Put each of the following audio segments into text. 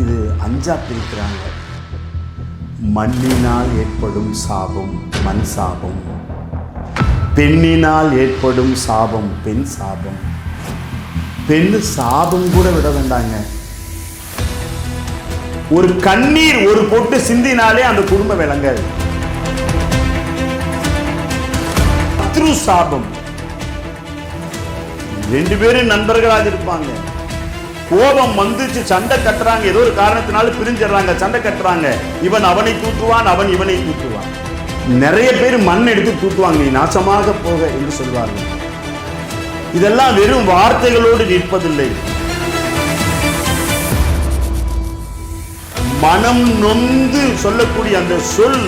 இது அஞ்சா பிரிக்கிறாங்க மண்ணினால் ஏற்படும் சாபம் மண் சாபம். பெண்ணினால் ஏற்படும் சாபம் பெண் சாபம். பெண் சாபம் கூட விட வேண்டாங்க. ஒரு கண்ணீர் ஒரு பொட்டு சிந்தினாலே அந்த குடும்பம் விளங்காது. சாபம். ரெண்டு பேரும் நண்பர்களாக இருப்பாங்க. கோபம் வந்துச்சு சண்டை கட்டுறாங்க. ஏதோ ஒரு காரணத்தினால பிரிஞ்சிடுறாங்க சண்டை கட்டுறாங்க. இவன் அவனை தூத்துவான் அவன் இவனை தூத்துவான் நிறைய பேர் மண் எடுத்து தூத்துவாங்க நீ நாசமாக போக என்று சொல்வார்கள். இதெல்லாம் வெறும் வார்த்தைகளோடு நிற்பதில்லை. மனம் நொந்து சொல்லக்கூடிய அந்த சொல்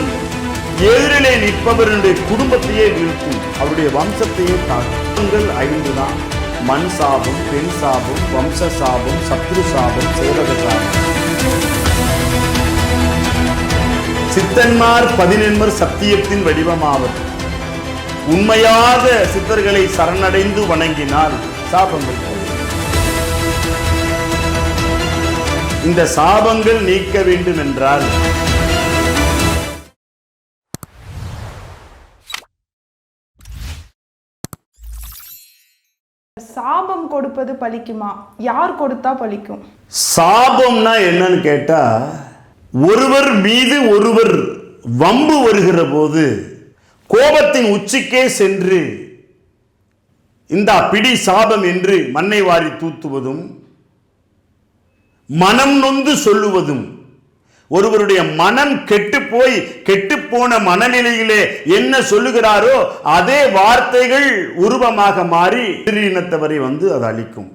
எதிரிலே நிற்பவருடைய குடும்பத்தையே வீழ்த்தும். அவருடைய வம்சத்தையே தாக்குங்கள் ஐந்து தான் மண் சாபம் பெண் சாபம் வம்ச சாபம் சத்ரு சாபம் சேவக சாபம். சித்தன்மார் பதினெண்மர் சத்தியத்தின் வடிவமாவது உண்மையாக சித்தர்களை சரணடைந்து வணங்கினால் சாபங்கள் இந்த சாபங்கள் நீக்க வேண்டும் என்றால் சாபம் கொடுப்பது பலிக்குமா? யார் கொடுத்தா பலிக்கும்? சாபம்னா என்னன்னு கேட்டா ஒருவர் மீது ஒருவர் வம்பு வருகிற போது கோபத்தின் உச்சிக்கே சென்று இந்த பிடி சாபம் என்று மண்ணை வாரி தூத்துவதும் மனம் நொந்து சொல்லுவதும் ஒருவருடைய மனம் கெட்டு போய் கெட்டு போன மனநிலையிலே என்ன சொல்லுகிறாரோ அதே வார்த்தைகள் உருவமாக மாறி இனத்தவரை வந்து அது அளிக்கும்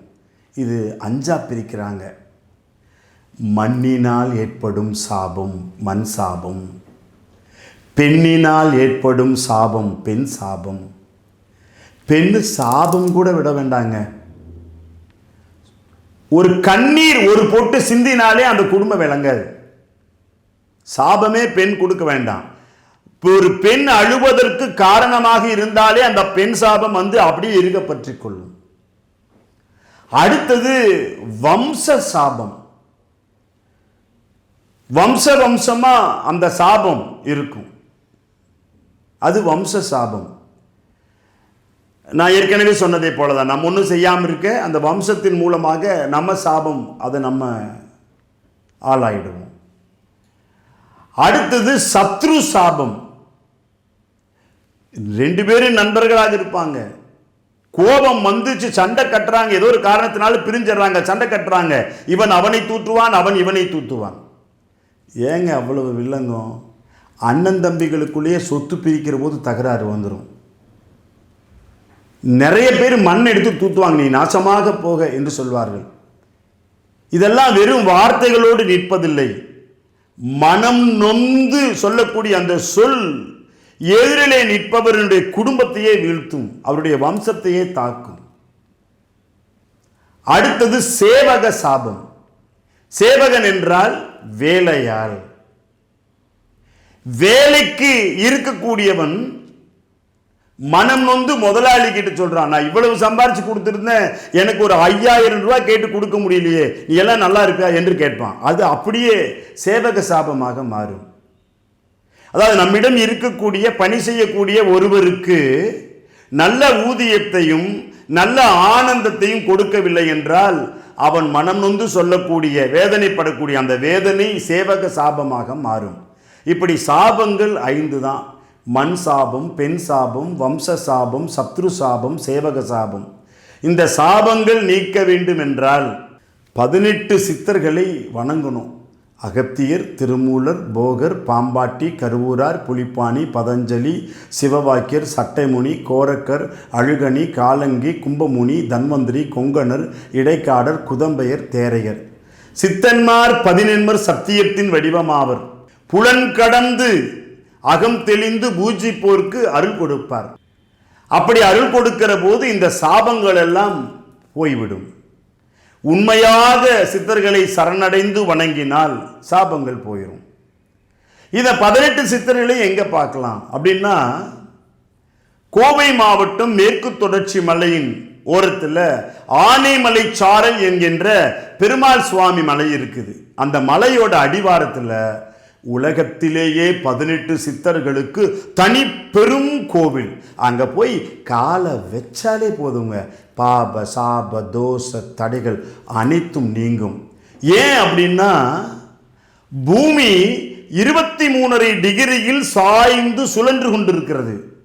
இது அஞ்சா பிரிக்கிறாங்க. மண்ணினால் ஏற்படும் சாபம் மண் சாபம். பெண்ணினால் ஏற்படும் சாபம் பெண் சாபம். பெண்ணு சாபம் கூட விட வேண்டாங்க. ஒரு கண்ணீர் ஒரு பொட்டு சிந்தினாலே அந்த குடும்பம் விளங்காது. சாபமே பெண் கொடுக்க வேண்டாம். இப்போ ஒரு பெண் அழுவதற்கு காரணமாக இருந்தாலே அந்த பெண் சாபம் வந்து அப்படியே இருக்க கொள்ளும். அடுத்தது வம்ச சாபம். வம்ச வம்சமா அந்த சாபம் இருக்கும். அது வம்ச சாபம். நான் ஏற்கனவே சொன்னதை போலதான். நம்ம ஒன்றும் செய்யாமல் இருக்க அந்த வம்சத்தின் மூலமாக நம்ம சாபம் அதை நம்ம ஆளாயிடுவோம். அடுத்தது சத்ரு சாபம். ரெண்டு பேரும் நண்பர்களாக இருப்பாங்க. கோபம் வந்துச்சு சண்டை கட்டுறாங்க. ஏதோ ஒரு காரணத்தினால பிரிஞ்சிடுறாங்க சண்டை கட்டுறாங்க. இவன் அவனை தூற்றுவான் அவன் இவனை தூற்றுவான். ஏங்க அவ்வளவு வில்லங்கம்? அண்ணன் தம்பிகளுக்குள்ளேயே சொத்து பிரிக்கிற போது தகராறு வந்துடும் நிறைய பேர் மண் எடுத்து தூத்துவாங்க. நீ நாசமாக போக என்று சொல்வார்கள். இதெல்லாம் வெறும் வார்த்தைகளோடு நிற்பதில்லை. மனம் நொந்து சொல்லக்கூடிய அந்த சொல் எதிரிலே நிற்பவருடைய குடும்பத்தையே வீழ்த்தும் அவருடைய வம்சத்தையே தாக்கும். அடுத்தது சேவக சாபம். சேவகன் என்றால் வேலையாள். வேலைக்கு இருக்கக்கூடியவன் மனம் நொந்து முதலாளி கிட்ட சொல்றான் நான் இவ்வளவு சம்பாரிச்சு கொடுத்துருந்தேன் எனக்கு ஒரு ஐயாயிரம் ரூபாய் கேட்டு கொடுக்க முடியலையே நீ எல்லாம் நல்லா இருப்பியா? என்று கேட்பான். அது அப்படியே சேவக சாபமாக மாறும். அதாவது நம்மிடம் இருக்கக்கூடிய பணி செய்யக்கூடிய ஒருவருக்கு நல்ல ஊதியத்தையும் நல்ல ஆனந்தத்தையும் கொடுக்கவில்லை என்றால் அவன் மனம் நொந்து சொல்லக்கூடிய வேதனைப்படக்கூடிய அந்த வேதனை சேவக சாபமாக மாறும். இப்படி சாபங்கள் ஐந்து தான் மண் சாபம் பெண் சாபம் வம்ச சாபம் சத்ரு சாபம் சேவக சாபம். இந்த சாபங்கள் நீக்க வேண்டும் என்றால் பதினெட்டு சித்தர்களை வணங்கணும். அகத்தியர் திருமூலர் போகர் பாம்பாட்டி கருவூரார் புலிப்பாணி பதஞ்சலி சிவவாக்கியர் சட்டைமுனி கோரக்கர் அழுகணி காலங்கி கும்பமுனி தன்வந்திரி கொங்கணர் இடைக்காடர் குதம்பையர் தேரையர். சித்தன்மார் பதினெண்மர் சத்தியத்தின் வடிவமாவர். புலன் கடந்து அகம் தெளிந்து பூஜிப்போர்க்கு அருள் கொடுப்பார். அப்படி அருள் கொடுக்கிற போது இந்த சாபங்கள் எல்லாம் போய்விடும். உண்மையாக சித்தர்களை சரணடைந்து வணங்கினால் சாபங்கள் போயிடும் இதை பதினெட்டு சித்தர்களை எங்க பார்க்கலாம்? அப்படின்னா கோவை மாவட்டம் மேற்கு தொடர்ச்சி மலையின் ஓரத்தில் ஆனைமலை சாரல் என்கின்ற பெருமாள் சுவாமி மலை இருக்குது. அந்த மலையோட அடிவாரத்தில் உலகத்திலேயே பதினெட்டு சித்தர்களுக்கு தனி பெரும் கோவில். அங்கே போய் காலை வச்சாலே போதுங்க. பாப சாப தோச தடைகள் அனைத்தும் நீங்கும். ஏன் அப்படின்னா பூமி இருபத்தி மூணரை டிகிரியில் சாய்ந்து சுழன்று கொண்டிருக்கிறது.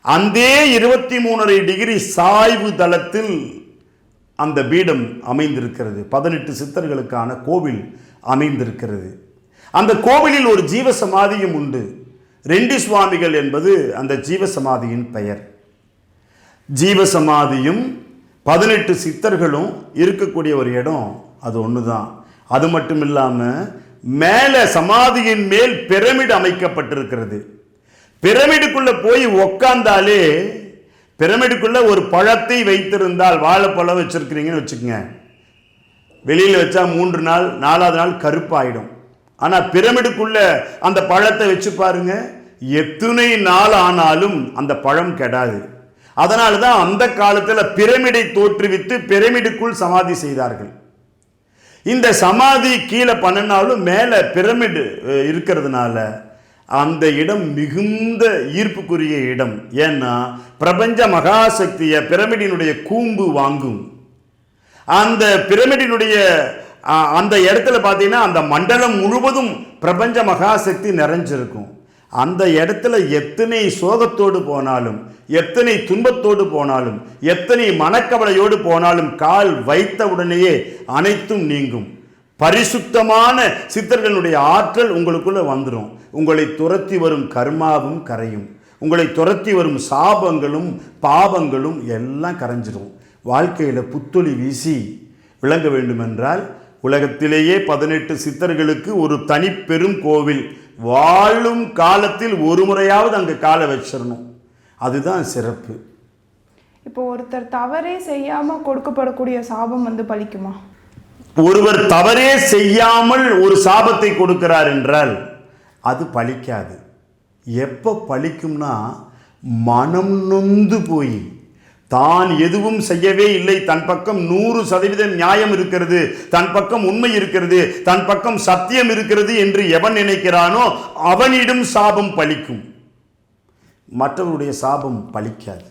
அந்த இருபத்தி மூணரை டிகிரி சாய்வு தளத்தில் அந்த பீடம் அமைந்திருக்கிறது. பதினெட்டு சித்தர்களுக்கான கோவில் அமைந்திருக்கிறது. அந்த கோவிலில் ஒரு ஜீவ சமாதியும் உண்டு. ரெண்டு சுவாமிகள் என்பது அந்த ஜீவ சமாதியின் பெயர். ஜீவ சமாதியும் பதினெட்டு சித்தர்களும் இருக்கக்கூடிய ஒரு இடம். அது ஒன்று தான் அது மட்டும் இல்லாமல் மேலே சமாதியின் மேல் பிரமிடு அமைக்கப்பட்டிருக்கிறது. பிரமிடுக்குள்ளே போய் உக்காந்தாலே பிரமிடுக்குள்ளே ஒரு பழத்தை வைத்திருந்தால் வாழைப்பழம் வச்சுருக்கிறீங்கன்னு வச்சுக்கோங்க. வெளியில் வச்சா மூன்று நாள் நாலாவது நாள் கருப்பாயிடும். ஆனால் பிரமிடுக்குள்ள அந்த பழத்தை வச்சு பாருங்க. எத்தனை நாள் ஆனாலும் அந்த பழம் கெடாது. அதனால தான் அந்த காலத்தில் பிரமிடை தோற்றுவித்து பிரமிடுக்குள் சமாதி செய்தார்கள். இந்த சமாதி கீழே பண்ணினாலும் மேலே பிரமிடு இருக்கிறதுனால அந்த இடம் மிகுந்த ஈர்ப்புக்குரிய இடம். ஏன்னா பிரபஞ்ச மகாசக்தியை பிரமிடினுடைய கூம்பு வாங்கும். அந்த பிரமிடினுடைய அந்த இடத்துல பார்த்தீங்கன்னா அந்த மண்டலம் முழுவதும் பிரபஞ்ச மகாசக்தி நிறைஞ்சிருக்கும். அந்த இடத்துல எத்தனை சோகத்தோடு போனாலும் எத்தனை துன்பத்தோடு போனாலும் எத்தனை மனக்கவலையோடு போனாலும் கால் வைத்த உடனேயே அனைத்தும் நீங்கும். பரிசுத்தமான சித்தர்களுடைய ஆற்றல் உங்களுக்குள்ளே வந்துடும் உங்களை துரத்தி வரும் கர்மாவும் கரையும். உங்களை துரத்தி வரும் சாபங்களும் பாவங்களும் எல்லாம் கரைஞ்சிடும் வாழ்க்கையில் புத்தொளி வீசி விளங்க வேண்டுமென்றால் உலகத்திலேயே பதினெட்டு சித்தர்களுக்கு ஒரு தனி பெரும் கோவில். வாழும் காலத்தில் ஒரு முறையாவது அங்கே காலை வச்சிடணும். அதுதான் சிறப்பு. இப்போ ஒருத்தர் தவறே செய்யாம கொடுக்கப்படக்கூடிய சாபம் வந்து பலிக்குமா? ஒருவர் தவறே செய்யாமல் ஒரு சாபத்தை கொடுக்கிறார் என்றால் அது பலிக்காது. எப்போ பலிக்கும்னா மனம் நொந்து போய் தான் எதுவும் செய்யவே இல்லை. தன் பக்கம் நூறு சதவீதம் நியாயம் இருக்கிறது. தன் பக்கம் உண்மை இருக்கிறது. தன் பக்கம் சத்தியம் இருக்கிறது என்று எவன் நினைக்கிறானோ அவனிடம் சாபம் பலிக்கும். மற்றவருடைய சாபம் பலிக்காது.